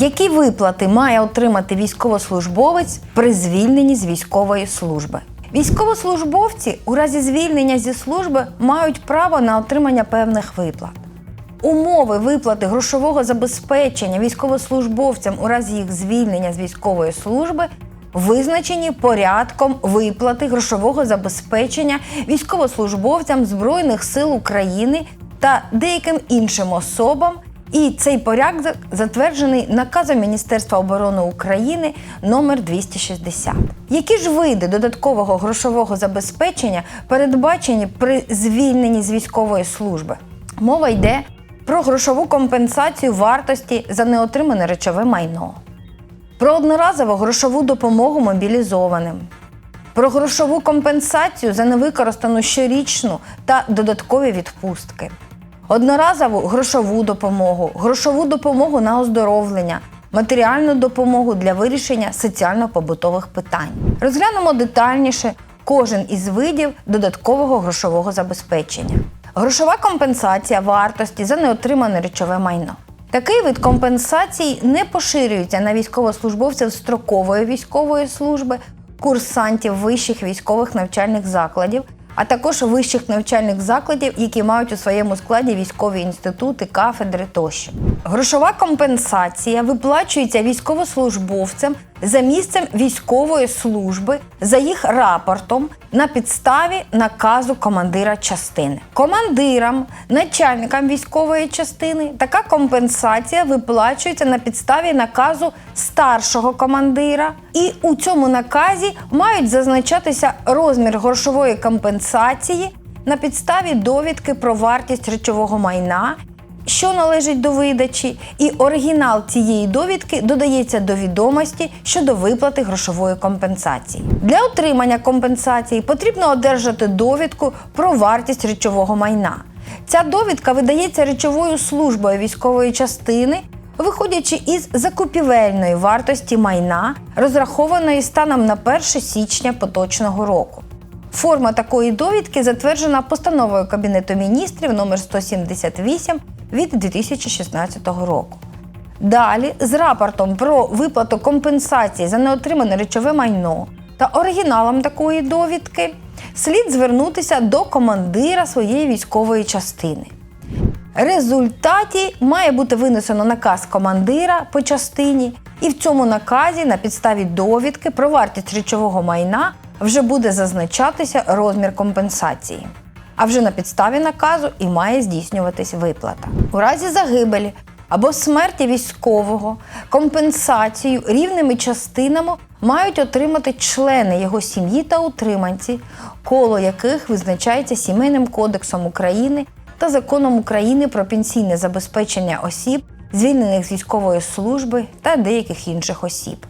Які виплати має отримати військовослужбовець при звільненні з військової служби? Військовослужбовці у разі звільнення зі служби мають право на отримання певних виплат. Умови виплати грошового забезпечення військовослужбовцям у разі їх звільнення з військової служби визначені порядком виплати грошового забезпечення військовослужбовцям Збройних сил України та деяким іншим особам. І цей порядок затверджений наказом Міністерства оборони України номер 260. Які ж види додаткового грошового забезпечення передбачені при звільненні з військової служби? Мова йде про грошову компенсацію вартості за неотримане речове майно, про одноразову грошову допомогу мобілізованим, про грошову компенсацію за невикористану щорічну та додаткові відпустки, одноразову грошову допомогу, грошову допомогу на оздоровлення, матеріальну допомогу для вирішення соціально-побутових питань. Розглянемо детальніше кожен із видів додаткового грошового забезпечення. Грошова компенсація вартості за неотримане речове майно. Такий вид компенсацій не поширюється на військовослужбовців строкової військової служби, курсантів вищих військових навчальних закладів, а також вищих навчальних закладів, які мають у своєму складі військові інститути, кафедри тощо. Грошова компенсація виплачується військовослужбовцям за місцем військової служби за їх рапортом на підставі наказу командира частини. Командирам, начальникам військової частини така компенсація виплачується на підставі наказу старшого командира, і у цьому наказі мають зазначатися розмір грошової компенсації на підставі довідки про вартість речового майна що належить до видачі, і оригінал цієї довідки додається до відомості щодо виплати грошової компенсації. Для отримання компенсації потрібно одержати довідку про вартість речового майна. Ця довідка видається речовою службою військової частини, виходячи із закупівельної вартості майна, розрахованої станом на 1 січня поточного року. Форма такої довідки затверджена постановою Кабінету міністрів номер 178 від 2016 року. Далі, з рапортом про виплату компенсації за неотримане речове майно та оригіналом такої довідки, слід звернутися до командира своєї військової частини. Результаті має бути винесено наказ командира по частині, і в цьому наказі на підставі довідки про вартість речового майна вже буде зазначатися розмір компенсації. А вже на підставі наказу і має здійснюватись виплата. У разі загибелі або смерті військового компенсацію рівними частинами мають отримати члени його сім'ї та утриманці, коло яких визначається Сімейним кодексом України та законом України про пенсійне забезпечення осіб, звільнених з військової служби та деяких інших осіб.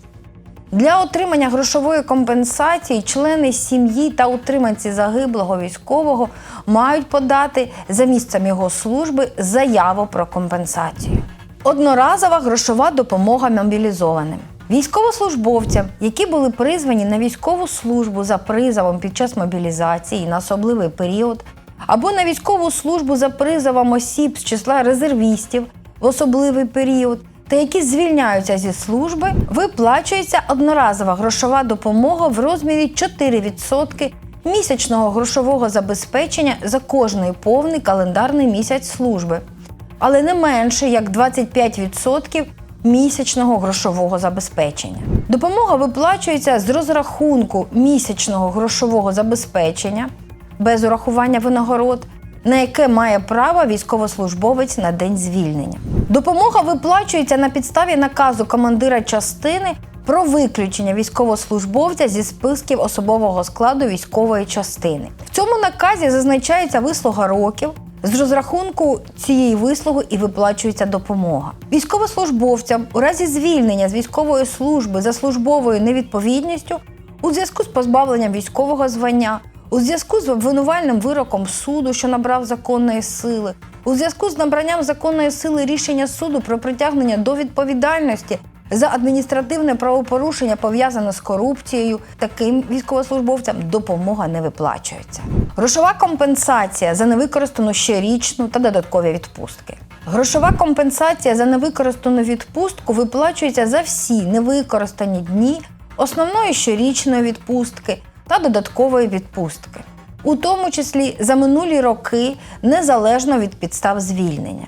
Для отримання грошової компенсації члени сім'ї та утриманці загиблого військового мають подати за місцем його служби заяву про компенсацію. Одноразова грошова допомога мобілізованим. Військовослужбовцям, які були призвані на військову службу за призовом під час мобілізації на особливий період, або на військову службу за призовом осіб з числа резервістів в особливий період, та які звільняються зі служби, виплачується одноразова грошова допомога в розмірі 4% місячного грошового забезпечення за кожний повний календарний місяць служби, але не менше як 25% місячного грошового забезпечення. Допомога виплачується з розрахунку місячного грошового забезпечення без урахування винагород на яке має право військовослужбовець на день звільнення. Допомога виплачується на підставі наказу командира частини про виключення військовослужбовця зі списків особового складу військової частини. В цьому наказі зазначається вислуга років. З розрахунку цієї вислуги і виплачується допомога. Військовослужбовцям у разі звільнення з військової служби за службовою невідповідністю у зв'язку з позбавленням військового звання у зв'язку з обвинувальним вироком суду, що набрав законної сили, у зв'язку з набранням законної сили рішення суду про притягнення до відповідальності за адміністративне правопорушення пов'язане з корупцією, таким військовослужбовцям допомога не виплачується. Грошова компенсація за невикористану щорічну та додаткові відпустки. Грошова компенсація за невикористану відпустку виплачується за всі невикористані дні основної щорічної відпустки та додаткової відпустки, у тому числі за минулі роки незалежно від підстав звільнення.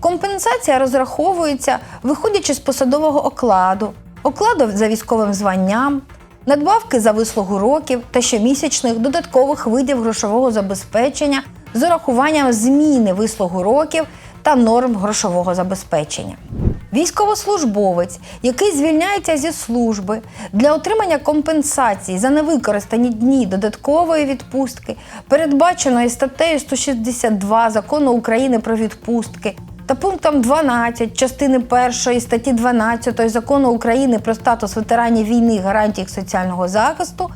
Компенсація розраховується, виходячи з посадового окладу, окладу за військовим званням, надбавки за вислугу років та щомісячних додаткових видів грошового забезпечення з урахуванням зміни вислугу років та норм грошового забезпечення. Військовослужбовець, який звільняється зі служби для отримання компенсації за невикористані дні додаткової відпустки, передбаченої статтею 162 закону України про відпустки та пунктом 12 частини 1 статті 12 закону України про статус ветеранів війни і гарантії їх соціального захисту,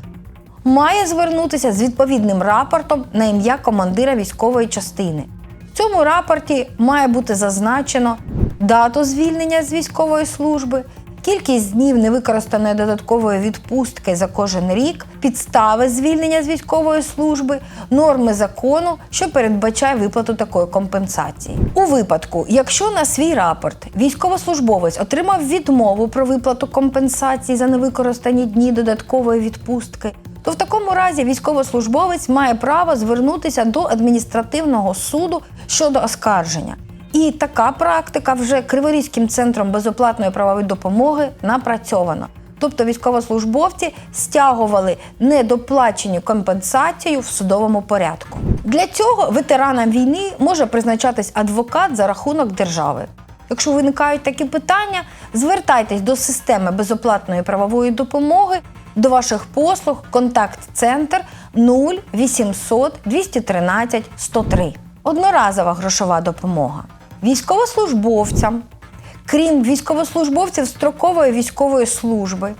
має звернутися з відповідним рапортом на ім'я командира військової частини. В цьому рапорті має бути зазначено дату звільнення з військової служби, кількість днів невикористаної додаткової відпустки за кожен рік, підстави звільнення з військової служби, норми закону, що передбачає виплату такої компенсації. У випадку, якщо на свій рапорт військовослужбовець отримав відмову про виплату компенсації за невикористані дні додаткової відпустки, то в такому разі військовослужбовець має право звернутися до адміністративного суду щодо оскарження. І така практика вже Криворізьким центром безоплатної правової допомоги напрацьована. Тобто військовослужбовці стягували недоплачені компенсацію в судовому порядку. Для цього ветеранам війни може призначатись адвокат за рахунок держави. Якщо виникають такі питання, звертайтесь до системи безоплатної правової допомоги до ваших послуг контакт-центр 0800 213 103. Одноразова грошова допомога. Військовослужбовцям, крім військовослужбовців строкової військової служби,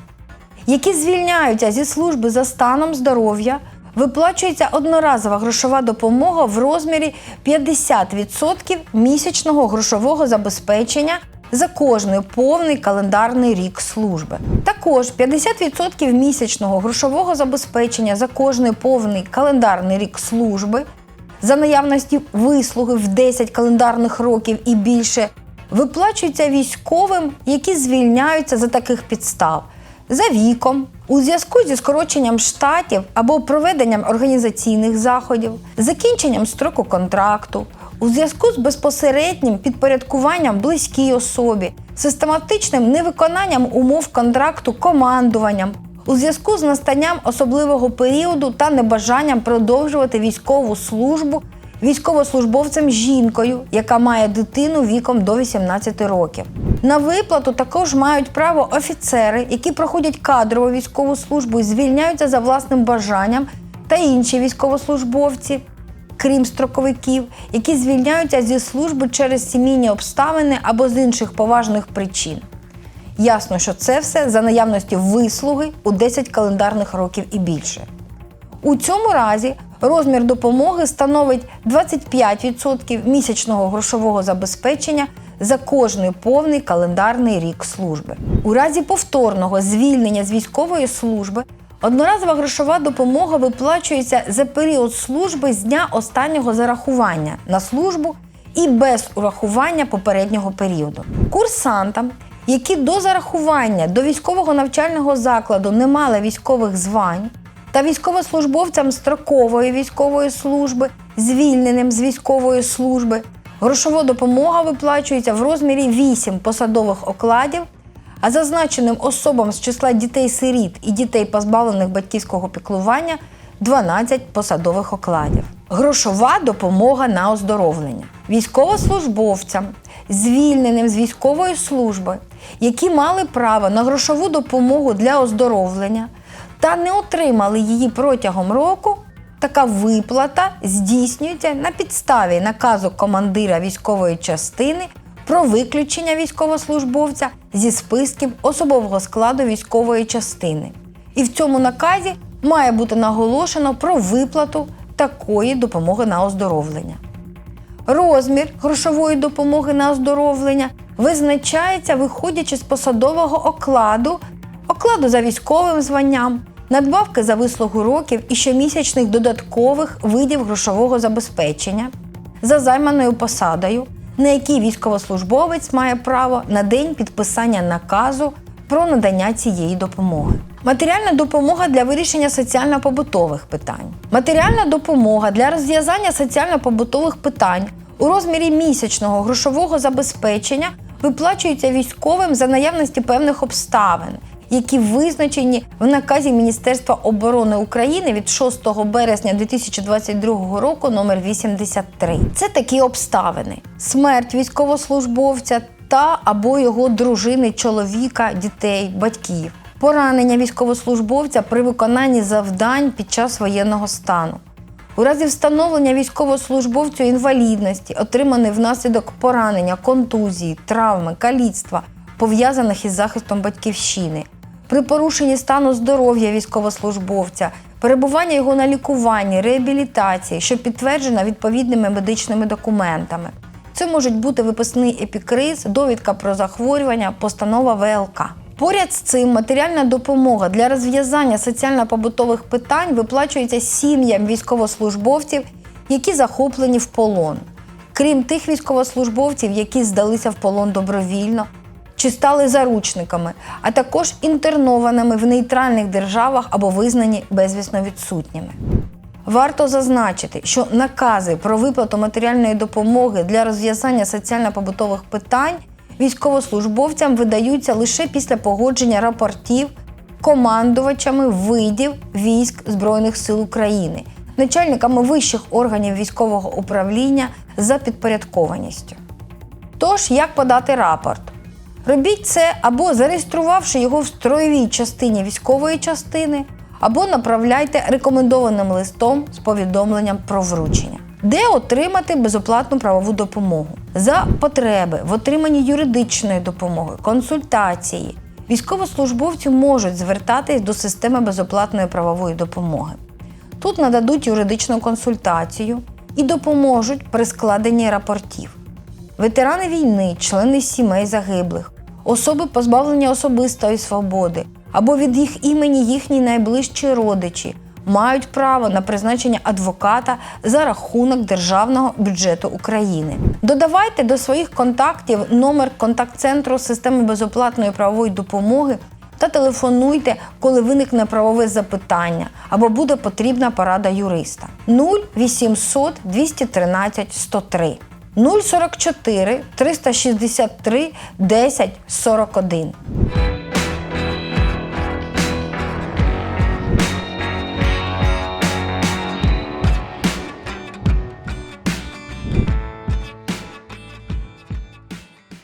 які звільняються зі служби за станом здоров'я, виплачується одноразова грошова допомога в розмірі 50% місячного грошового забезпечення за кожний повний календарний рік служби. Також 50% місячного грошового забезпечення за кожний повний календарний рік служби за наявності вислуги в 10 календарних років і більше виплачуються військовим, які звільняються за таких підстав. За віком, у зв'язку зі скороченням штатів або проведенням організаційних заходів, закінченням строку контракту, у зв'язку з безпосереднім підпорядкуванням близькій особі, систематичним невиконанням умов контракту командуванням, у зв'язку з настанням особливого періоду та небажанням продовжувати військову службу військовослужбовцем жінкою, яка має дитину віком до 18 років. На виплату також мають право офіцери, які проходять кадрову військову службу і звільняються за власним бажанням, та інші військовослужбовці, крім строковиків, які звільняються зі служби через сімейні обставини або з інших поважних причин. Ясно, що це все за наявності вислуги у 10 календарних років і більше. У цьому разі розмір допомоги становить 25% місячного грошового забезпечення за кожний повний календарний рік служби. У разі повторного звільнення з військової служби одноразова грошова допомога виплачується за період служби з дня останнього зарахування на службу і без урахування попереднього періоду. Курсантам, які до зарахування до військового навчального закладу не мали військових звань, та військовослужбовцям строкової військової служби, звільненим з військової служби, грошова допомога виплачується в розмірі 8 посадових окладів, а зазначеним особам з числа дітей-сиріт і дітей, позбавлених батьківського піклування 12 посадових окладів. Грошова допомога на оздоровлення військовослужбовцям, звільненим з військової служби, які мали право на грошову допомогу для оздоровлення та не отримали її протягом року, така виплата здійснюється на підставі наказу командира військової частини про виключення військовослужбовця зі списків особового складу військової частини. І в цьому наказі має бути наголошено про виплату такої допомоги на оздоровлення. Розмір грошової допомоги на оздоровлення визначається, виходячи з посадового окладу, окладу за військовим званням, надбавки за вислугу років і щомісячних додаткових видів грошового забезпечення за займаною посадою, на який військовослужбовець має право на день підписання наказу про надання цієї допомоги. Матеріальна допомога для вирішення соціально-побутових питань. Матеріальна допомога для розв'язання соціально-побутових питань у розмірі місячного грошового забезпечення виплачується військовим за наявності певних обставин, які визначені в наказі Міністерства оборони України від 6 березня 2022 року номер 83. Це такі обставини: смерть військовослужбовця та або його дружини, чоловіка, дітей, батьків, поранення військовослужбовця при виконанні завдань під час воєнного стану. У разі встановлення військовослужбовцю інвалідності, отриманої внаслідок поранення, контузії, травми, каліцтва, пов'язаних із захистом батьківщини, при порушенні стану здоров'я військовослужбовця, перебування його на лікуванні, реабілітації, що підтверджено відповідними медичними документами. Це можуть бути виписний епікриз, довідка про захворювання, постанова ВЛК. Поряд з цим матеріальна допомога для розв'язання соціально-побутових питань виплачується сім'ям військовослужбовців, які захоплені в полон. Крім тих військовослужбовців, які здалися в полон добровільно чи стали заручниками, а також інтернованими в нейтральних державах або визнані безвісно відсутніми. Варто зазначити, що накази про виплату матеріальної допомоги для розв'язання соціально-побутових питань військовослужбовцям видаються лише після погодження рапортів командувачами видів військ Збройних сил України, начальниками вищих органів військового управління за підпорядкованістю. Тож, як подати рапорт? Робіть це або зареєструвавши його в строєвій частині військової частини, або направляйте рекомендованим листом з повідомленням про вручення. Де отримати безоплатну правову допомогу? За потреби в отриманні юридичної допомоги, консультації. Військовослужбовці можуть звертатись до системи безоплатної правової допомоги. Тут нададуть юридичну консультацію і допоможуть при складенні рапортів. Ветерани війни, члени сімей загиблих, особи позбавлення особистої свободи або від їх імені їхні найближчі родичі мають право на призначення адвоката за рахунок державного бюджету України. Додавайте до своїх контактів номер контакт-центру системи безоплатної правової допомоги та телефонуйте, коли виникне правове запитання або буде потрібна порада юриста 0800 213 103 044 363 10 41.